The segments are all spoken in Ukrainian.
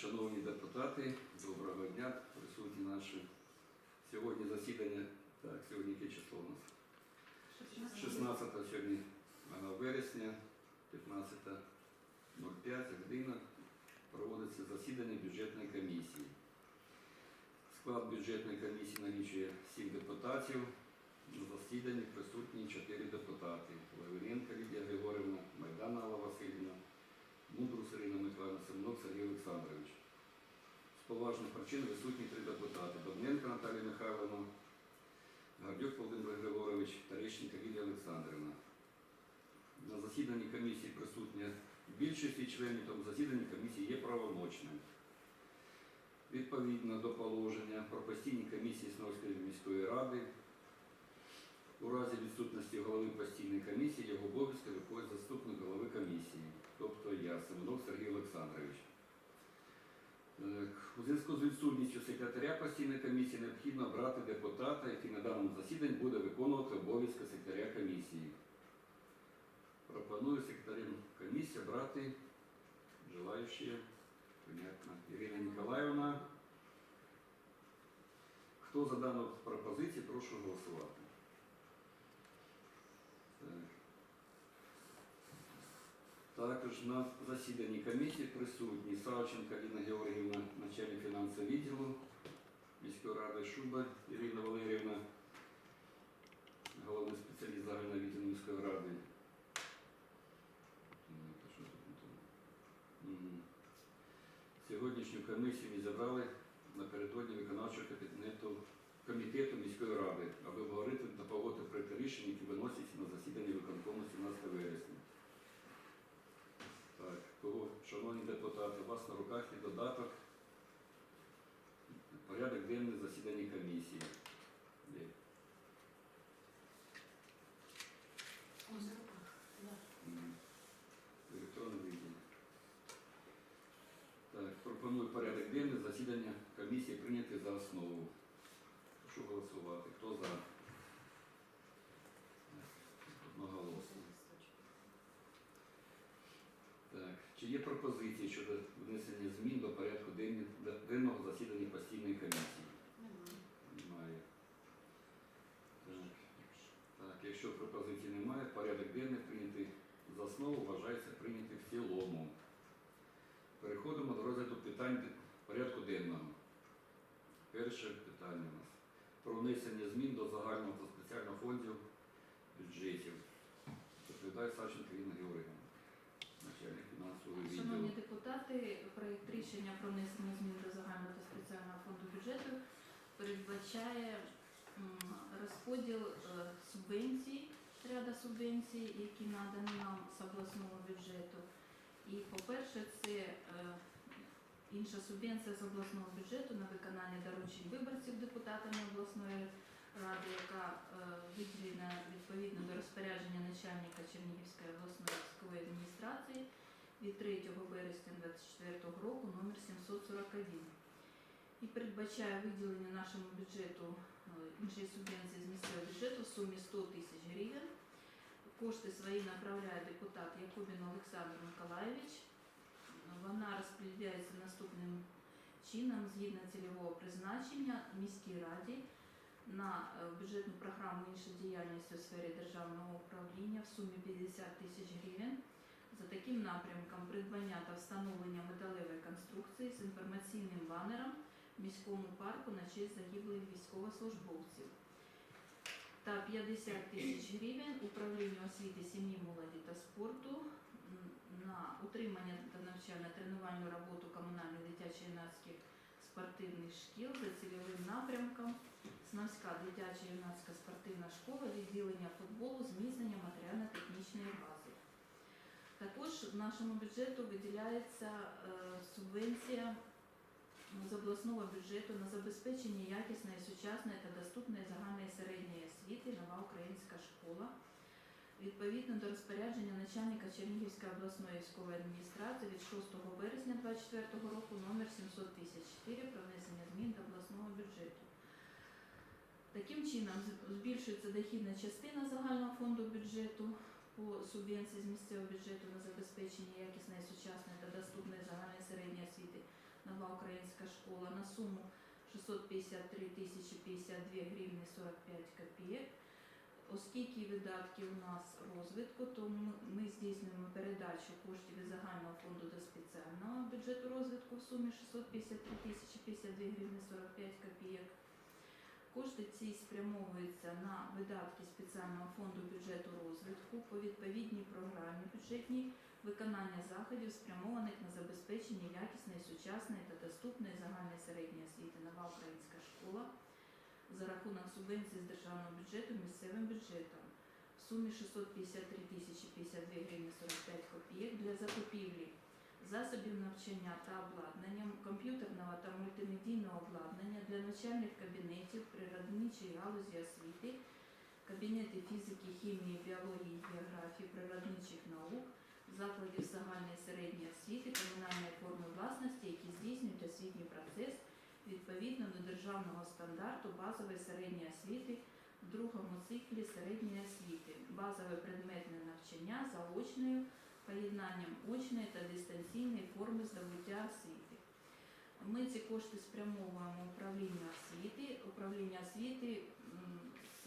Шановні депутати, доброго дня, присутні наші. Сьогодні засідання, так, сьогодні яке число у нас? 16 сьогодні вересня, 15.05 година проводиться засідання бюджетної комісії. Склад бюджетної комісії налічує 7 депутатів. На засіданні присутні 4 депутати. Лавренко Лідія Григорівна, Майдан Алла Васильівна, Мудрус Ірина Михайловна, Семенок Сергій Олександрович. З поважних причин висутні три депутати. Добненко Наталія Михайловна, Гордюк Володимир Григорович, Терещенко Лілія Олександрівна. На засіданні комісії присутня більшість членів, тому засідання комісії є правомочним. Відповідно до положення про постійні комісії Сновської міської ради, у разі відсутності голови постійної комісії його обов'язки виходить заступник голови комісії, тобто я, Семенов Сергій Олександрович. У зв'язку з відсутністю секретаря постійної комісії необхідно обрати депутата, який на даному засіданні буде виконувати обов'язки секретаря комісії. Пропоную секретарем комісії обрати желаючі, понятно, Ірина Ніколаївна. Хто за дану пропозицію, прошу голосувати. Так. Також на засіданні комісії присутні Савченко Ліна Георгіївна, начальник фінансового відділу міської ради Шуба Ірина Валеріївна, головний спеціаліст загального відділу міської ради. Сьогоднішню комісію ми зібрали напередодні виконавчого кабінету комітету міської ради, аби обговорити та погодити проєкти рішень, які виносяться на засіданні виконкому 17 вересня. Так, кого, шановні депутати, у вас на руках є додаток. Порядок денний засідання комісії. Є. Мгм. В електронному відділі. Так, пропоную порядок денний засідання комісії прийняти за основу. Прошу голосувати. Хто за? Одноголосно. Так, чи є пропозиції щодо внесення змін до порядку денного засідання постійної комісії? Немає. Так. Якщо пропозицій немає, порядок денний прийнятий за основу вважається прийнятий в цілому. Переходимо до розгляду питань порядку денного. Перше питання у нас про внесення змін до загального та спеціального фондів бюджетів. Доповідає Савченко Інна Георгіївна, начальник фінансового Шановні проєкт рішення про внесення змін до загального та спеціального фонду бюджету передбачає розподіл е, субвенцій, ряда субвенцій, які надані нам з обласного бюджету. І, по-перше, це е, інша субвенція з обласного бюджету на виконання доручень виборців депутатами обласної ради, яка е, виділена відповідно до розпорядження начальника Чернігівської від 3 вересня 2024 року номер 741 і передбачає виділення нашому бюджету е, іншої субвенції з місцевого бюджету в сумі 100 тисяч гривень. Кошти свої направляє депутат Якубін Олександр Миколаєвич. Вона розподіляється наступним чином згідно цільового призначення міській раді на е, бюджетну програму інша діяльність у сфері державного управління в сумі 50 тисяч гривень. За таким напрямком придбання та встановлення металевої конструкції з інформаційним банером в міському парку на честь загиблих військовослужбовців та 50 тисяч гривень управлінню освіти, сім'ї, молоді та спорту на утримання та навчально-тренувальну роботу комунальних дитячо-юнацьких спортивних шкіл за цільовим напрямком Снавська дитяча юнацька спортивна школа, відділення футболу, зміцнення матеріально-технічної бази. Також в нашому бюджету виділяється е, субвенція з обласного бюджету на забезпечення якісної, сучасної та доступної загальної середньої освіти нова українська школа. Відповідно до розпорядження начальника Чернігівської обласної військової адміністрації від 6 вересня 2024 року номер 754 про внесення змін до обласного бюджету. Таким чином збільшується дохідна частина загального фонду бюджету субвенції з місцевого бюджету на забезпечення якісної, сучасної та доступної загальної середньої освіти на українська школа на суму 653 тисячі 52 гривні 45 копійок. Оскільки видатки у нас розвитку, то ми здійснюємо передачу коштів із загального фонду до спеціального бюджету розвитку в сумі 653 тисячі 52 гривні 45 копійок. Кошти ці спрямовуються на видатки спеціального фонду бюджету розвитку по відповідній програмі бюджетній виконання заходів, спрямованих на забезпечення якісної, сучасної та доступної загальної середньої освіти. Нова українська школа за рахунок субвенцій з державного бюджету місцевим бюджетом. В сумі 653 тисячі 52 гривні 45 копійок для закупівлі засобів навчання та обладнання, комп'ютерного та мультимедійного обладнання для навчальних кабінетів природничої галузі освіти, кабінети фізики, хімії, біології, географії, природничих наук, закладів загальної середньої освіти, комунальної форми власності, які здійснюють освітній процес відповідно до державного стандарту базової середньої освіти в другому циклі середньої освіти, базове предметне навчання заочною поєднанням очної та дистанційної форми здобуття освіти. Ми ці кошти спрямовуємо управління освіти. Управління освіти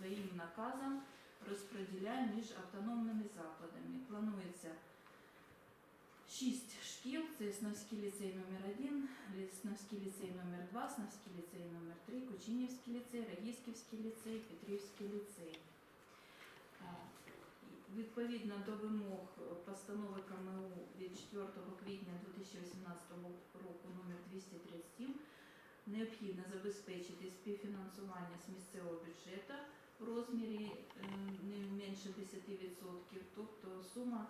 своїм наказом розподіляє між автономними закладами. Планується шість шкіл: це Сновський ліцей номер 1 Сновський ліцей номер 2 Сновський ліцей номер 3 Кучинівський ліцей, Рагісківський ліцей, Петрівський ліцей. Відповідно до вимог постанови КМУ від 4 квітня 2018 року номер 237 необхідно забезпечити співфінансування з місцевого бюджету в розмірі е, не менше 10%, тобто сума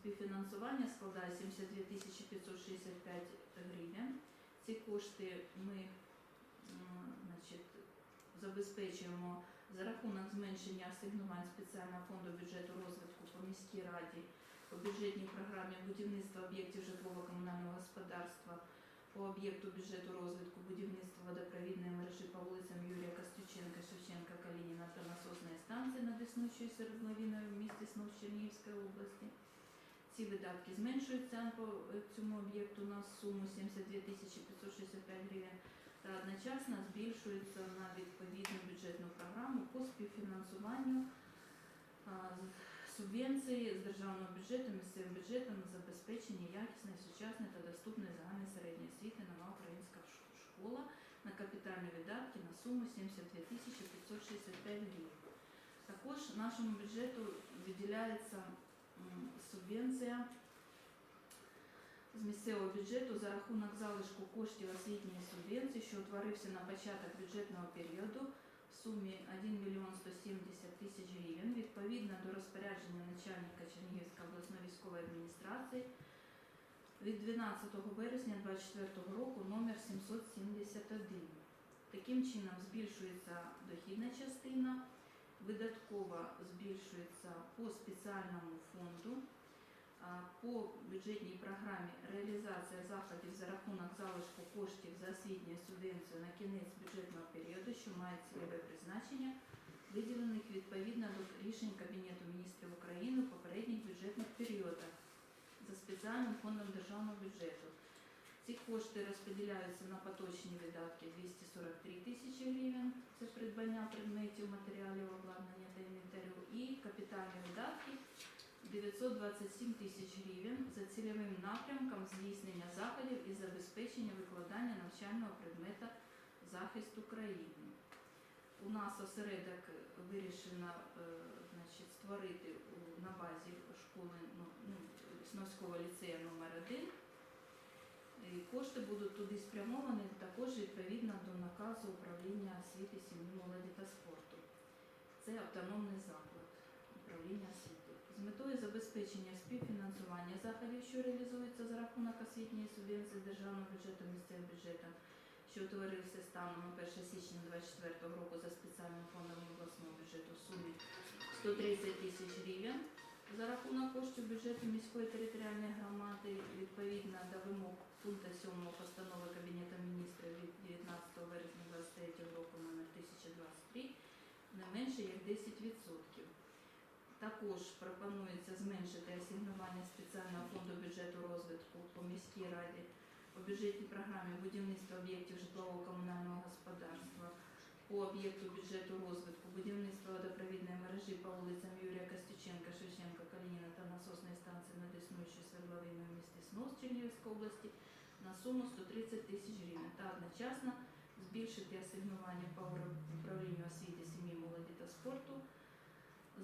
співфінансування складає 72 тисячі 565 гривень. Ці кошти ми значить, забезпечуємо за рахунок зменшення асигнувань спеціального фонду бюджету розвитку по міській раді по бюджетній програмі будівництва об'єктів житлово-комунального господарства по об'єкту бюджету розвитку будівництва водопровідної мережі по вулицям Юрія Костюченка, Шевченка, Калініна та насосної станції над існуючою свердловиною в місті Снов Чернігівської області. Ці видатки зменшуються по цьому об'єкту на суму 72 тисячі 565 гривень та одночасно збільшуються на відповідну бюджетну програму по співфінансуванню субвенції з державного бюджету, місцевим бюджетом на забезпечення якісної, сучасної та доступної загальної середньої освіти нова українська школа на капітальні видатки на суму 72 тисячі 565 гривень. Також нашому бюджету виділяється субвенція з місцевого бюджету за рахунок залишку коштів освітньої субвенції, що утворився на початок бюджетного періоду в сумі 1 мільйон 170 тисяч гривень відповідно до розпорядження начальника Чернігівської обласної військової адміністрації від 12 вересня 2024 року номер 771. Таким чином збільшується дохідна частина, видаткова збільшується по спеціальному фонду. По бюджетній програмі реалізація заходів за рахунок залишку коштів за освітньою субвенцією на кінець бюджетного періоду, що має цільове призначення, виділених відповідно до рішень Кабінету міністрів України в попередніх бюджетних періодах за спеціальним фондом державного бюджету. Ці кошти розподіляються на поточні видатки 243 тисячі гривень, це придбання предметів, матеріалів, обладнання та інвентарю, і капітальні видатки 927 тисяч гривень за цільовим напрямком здійснення заходів із забезпечення викладання навчального предмета захист України. У нас осередок вирішено е, значить, створити на базі школи ну, ну, Сновського ліцею номер 1 І кошти будуть туди спрямовані також відповідно до наказу управління освіти, сім'ї, молоді та спорту. Це автономний заклад управління освіти. З метою забезпечення співфінансування заходів, що реалізуються за рахунок освітньої субвенції державного бюджету місцевим бюджетом, що утворився станом на 1 січня 2024 року за спеціальним фондом обласного бюджету в сумі 130 тисяч гривень за рахунок коштів бюджету міської територіальної громади відповідно до вимог пункту 7 постанови Кабінету міністрів від 19 березня 2023 року номер 1023 не менше як 10%. Також пропонується зменшити асигнування спеціального фонду бюджету розвитку по міській раді по бюджетній програмі будівництва об'єктів житлового комунального господарства по об'єкту бюджету розвитку будівництва водопровідної мережі по вулицям Юрія Костюченка, Шевченка, Калініна та насосної станції над існуючою свердловиною в місті Снос Чернігівської області на суму 130 тисяч гривень та одночасно збільшити асигнування по управлінню освіти, сім'ї, молоді та спорту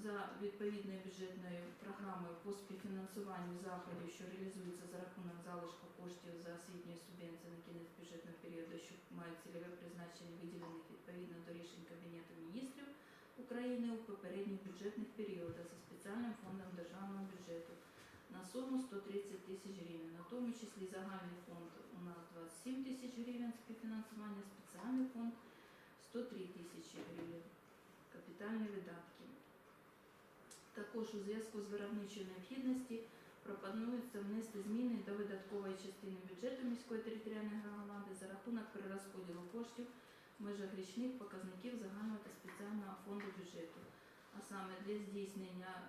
за відповідною бюджетною програмою по співфінансуванню заходів, що реалізуються за рахунок залишку коштів за освітньої субвенції на кінець бюджетного періоду, що мають цільове призначення виділених відповідно до рішень Кабінету міністрів України у попередніх бюджетних періодах за спеціальним фондом державного бюджету на суму 130 тисяч гривень, на тому числі загальний фонд у нас 27 тисяч гривень співфінансування, спеціальний фонд 103 тисячі гривень, капітальні видатки. Також у зв'язку з виробничою необхідності пропонується внести зміни до видаткової частини бюджету міської територіальної громади за рахунок перерозподілу коштів в межах річних показників загального та спеціального фонду бюджету, а саме для здійснення е,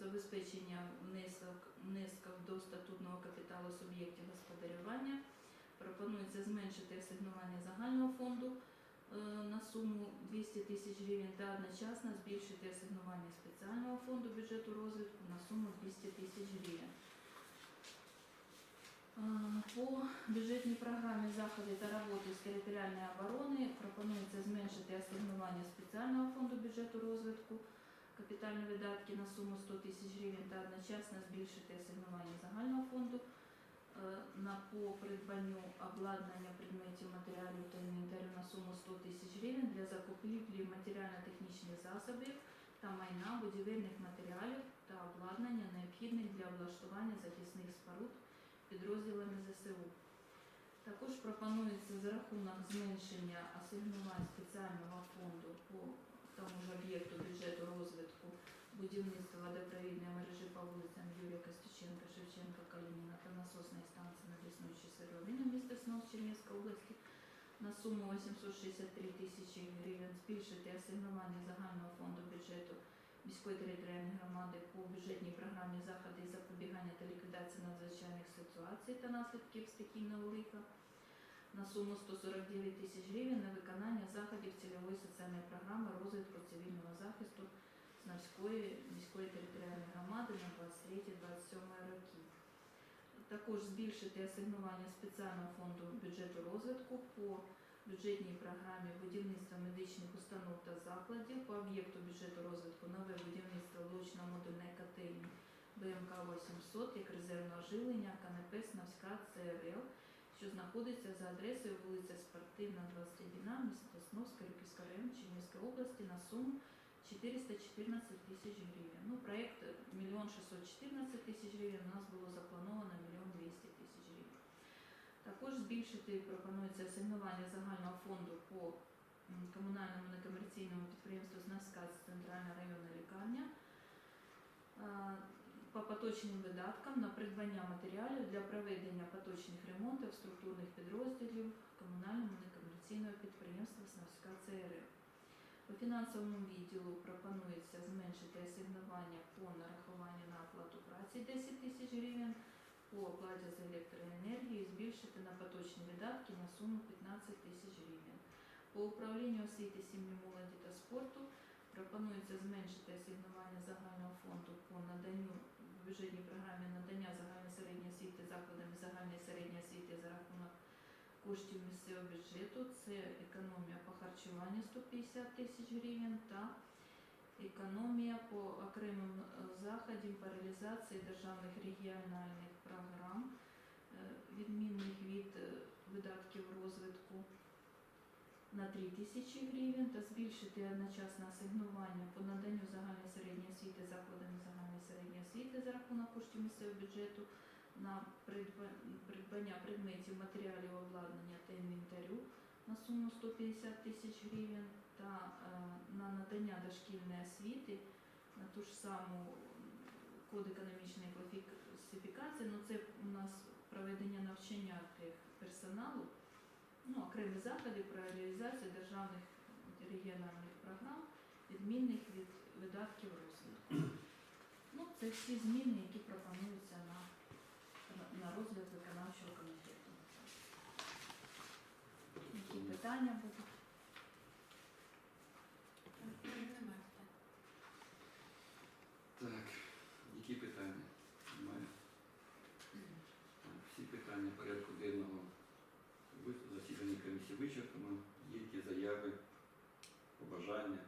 забезпечення внесок, внесків до статутного капіталу суб'єктів господарювання. Пропонується зменшити асигнування загального суму 200 тисяч гривень та одночасно збільшити асигнування спеціального фонду бюджету розвитку на суму 200 тисяч гривень. Е, По бюджетній програмі заходи та роботи з територіальної оборони пропонується зменшити асигнування спеціального фонду бюджету розвитку, капітальні видатки на суму 100 тисяч гривень та одночасно збільшити асигнування загального фонду е, на по придбанню обладнання предметів матеріалів суму 100 тисяч гривень для закупівлі матеріально-технічних засобів та майна будівельних матеріалів та обладнання необхідних для облаштування захисних споруд підрозділами ЗСУ. Також пропонується за рахунок зменшення асигнувань спеціального фонду по тому ж об'єкту бюджету розвитку будівництва водопровідної мережі по вулицям Юрія Костюченка, Шевченка, Калініна та насосної станції на існуючій сировині міста Снов Чернігівської області на суму 863 тисячі гривень, збільшити асигнування загального фонду бюджету міської територіальної громади по бюджетній програмі заходи запобігання та ліквідації надзвичайних ситуацій та наслідків стихійного лиха на суму 149 тисяч гривень на виконання заходів цільової соціальної програми розвитку цивільного захисту Снавської міської територіальної громади на 23-27 роки. Також збільшити асигнування спеціального фонду бюджету розвитку по бюджетній програмі будівництва медичних установ та закладів по об'єкту бюджету розвитку нове будівництво влучно-модульної котельні БМК 800 як резервного живлення КНП Снавська ЦРЛ, що знаходиться за адресою вулиця Спортивна, 21, місто Снов, Скорюківська район Чернігівської області на суму 414 тисяч гривень. Ну, проект 1 614 тисяч гривень, у нас було заплановано 1 200 тисяч гривень. Також збільшити пропонується асигнування загального фонду по комунальному некомерційному підприємству Знавська центральна районна лікарня по поточним видаткам на придбання матеріалів для проведення поточних ремонтів структурних підрозділів комунальному некомерційного підприємства Снавська ЦРЛ. По фінансовому відділу пропонується зменшити асигнування по нарахуванню на оплату праці 10 тисяч гривень, по оплаті за електроенергію збільшити на поточні видатки на суму 15 тисяч гривень. По управлінню освіти, сім'ї, молоді та спорту пропонується зменшити асигнування загального фонду по наданню в бюджетній програмі надання загальної середньої освіти закладами загальної середньої освіти за рахунок коштів місцевого бюджету. Це економія по харчуванню 150 тисяч гривень та економія по окремим е, заходам по реалізації державних регіональних програм, е, відмінних від е, видатків розвитку на 3 тисячі гривень та збільшити одночасне асигнування по наданню загальної середньої освіти закладами загальної середньої освіти за рахунок коштів місцевого бюджету на придбання предметів, матеріалів обладнання та інвентарю на суму 150 тисяч гривень та е, на надання дошкільної освіти на ту ж саму код економічної класифікації, ну це у нас проведення навчання персоналу, ну, окремі заходи про реалізацію державних регіональних програм, відмінних від видатків розвитку. Ну, це всі зміни, які пропонуються на, на розгляд виконавчого комітету. Які питання будуть? Так, які питання? Немає? Всі питання порядку денного засідання комісії вичерпано. Є які заяви, побажання?